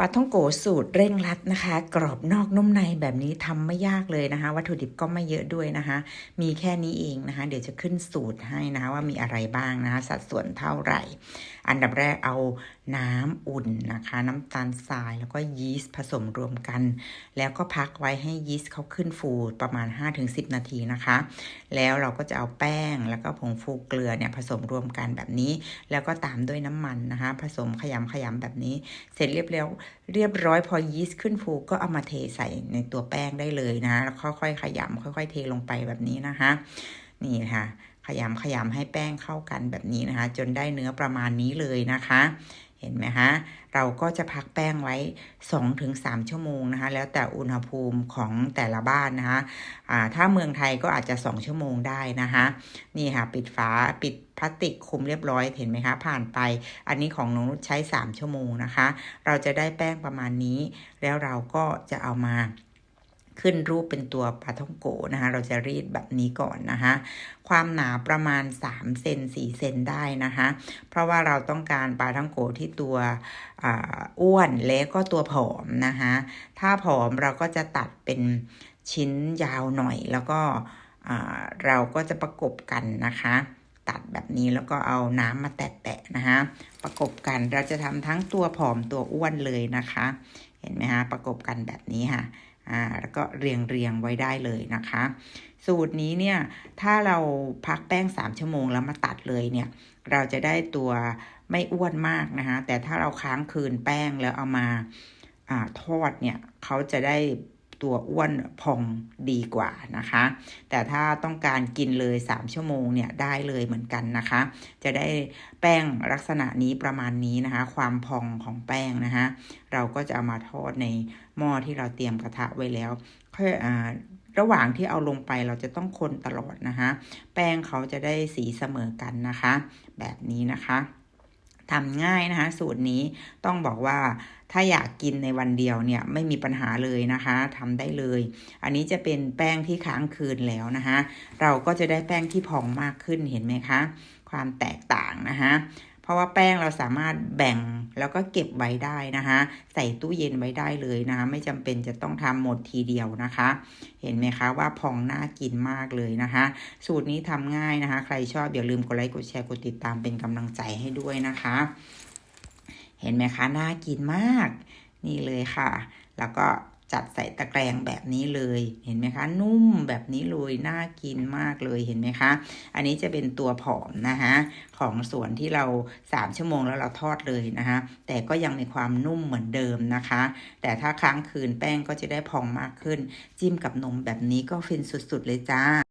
ปาท่องโกสูตรเร่งรัดนะคะ กรอบนอกนุ่มในแบบนี้ทำไม่ยากเลยนะคะ วัตถุดิบก็ไม่เยอะด้วยนะคะ มีแค่นี้เองนะคะ เดี๋ยวจะขึ้นสูตรให้นะะว่ามีอะไรบ้างนะคะ สัดส่วนเท่าไหร่ อันดับแรกเอาน้ำอุ่นนะคะ น้ำตาลทรายแล้วก็ยีสต์ผสมรวมกัน แล้วก็พักไว้ให้ยีสต์เขาขึ้นฟูประมาณ 5-10 นาทีนะคะ แล้วเราก็จะเอาแป้งแล้วก็ผงฟูเกลือเนี่ยผสมรวมกันแบบนี้ แล้วก็ตามด้วยน้ำมันนะคะ ผสมขยำขยำแบบนี้ เสร็จเรียบร้อยเรียบร้อยพอยีสต์ขึ้นฟูก็เอามาเทใส่ในตัวแป้งได้เลยนะแล้วค่อยๆขยำค่อย ๆ เทลงไปแบบนี้นะคะ นี่ค่ะ ขยำขยำให้แป้งเข้ากันแบบนี้นะคะ จนได้เนื้อประมาณนี้เลยนะคะ เห็นไหมคะเราก็จะพักแป้งไว้ 2-3 ชั่วโมงนะคะ แล้วแต่อุณหภูมิของแต่ละบ้านนะคะอ่าถ้าเมืองไทยก็อาจจะ 2 ชั่วโมงได้นะคะ นี่ค่ะ ปิดฝาปิดพลาสติกคุมเรียบร้อยเห็นไหมคะ ผ่านไป อันนี้ของน้องนุชใช้ 3 ชั่วโมงนะคะ เราจะได้แป้งประมาณนี้ แล้วเราก็จะเอามา ขึ้นรูปเป็นตัวปลาท่องโกนะคะเราจะรีดแบบนี้ก่อนนะคะ ความหนาประมาณ3เซน4เซนได้นะคะเพราะว่าเราต้องการปลาท่องโกที่ตัวอ,อ้วนและก็ตัวผอมนะคะถ้าผอมเราก็จะตัดเป็นชิ้นยาวหน่อยแล้วก็เราก็จะประกบกันนะคะ ตัดแบบนี้แล้วก็เอาน้ำมาแตะๆนะคะประกบกันเราจะทำทั้งตัวผอมตัวอ้วนเลยนะคะ เห็นไหมคะประกบกันแบบนี้ค่ะ อ่าแล้วก็เรียงเรียงไว้ได้เลยนะคะ สูตรนี้เนี่ยถ้าเราพักแป้ง 3 ชั่วโมงแล้วมาตัดเลยเนี่ยเราจะได้ตัวไม่อ้วนมากนะคะแต่ถ้าเราค้างคืนแป้งแล้วเอามาอาทอดเนี่ยเขาจะได้ ตัวอ้วนพองดีกว่านะคะ แต่ถ้าต้องการกินเลย 3 ชั่วโมงเนี่ยได้เลยเหมือนกันนะคะ จะได้แป้งลักษณะนี้ประมาณนี้นะคะ ความพองของแป้งนะคะ เราก็จะเอามาทอดในหม้อที่เราเตรียมกระทะไว้แล้วค่อยอ่าระหว่างที่เอาลงไปเราจะต้องคนตลอดนะคะแป้งเขาจะได้สีเสมอกันนะคะ แบบนี้นะคะทำง่ายนะคะ สูตรนี้ต้องบอกว่าถ้าอยากกินในวันเดียวเนี่ยไม่มีปัญหาเลยนะคะทำได้เลย อันนี้จะเป็นแป้งที่ค้างคืนแล้วนะคะเราก็จะได้แป้งที่พองมากขึ้นเห็นไหมคะ ความแตกต่างนะคะเพราะว่าแป้งเราสามารถแบ่งแล้วก็เก็บไว้ได้นะคะ ใส่ตู้เย็นไว้ได้เลยนะคะ ไม่จำเป็นจะต้องทำหมดทีเดียวนะคะ เห็นไหมคะว่าพองน่ากินมากเลยนะคะ สูตรนี้ทำง่ายนะคะ ใครชอบอย่าลืมกดไลค์กดแชร์กดติดตามเป็นกำลังใจให้ด้วยนะคะ ห็นไหมคะน่ากินมาก นี่เลยค่ะ แล้วก็จัดใส่ตะแกรงแบบนี้เลย เห็นไหมคะ นุ่มแบบนี้เลยน่ากินมากเลยเห็นไหมคะ อันนี้จะเป็นตัวผอมนะคะของส่วนที่เรา 3 ชั่วโมงแล้วเราทอดเลยนะคะแต่ก็ยังมีความนุ่มเหมือนเดิมนะคะ แต่ถ้าค้างคืนแป้งก็จะได้พองมากขึ้น จิ้มกับนมแบบนี้ก็ฟินสุดๆเลยจ้า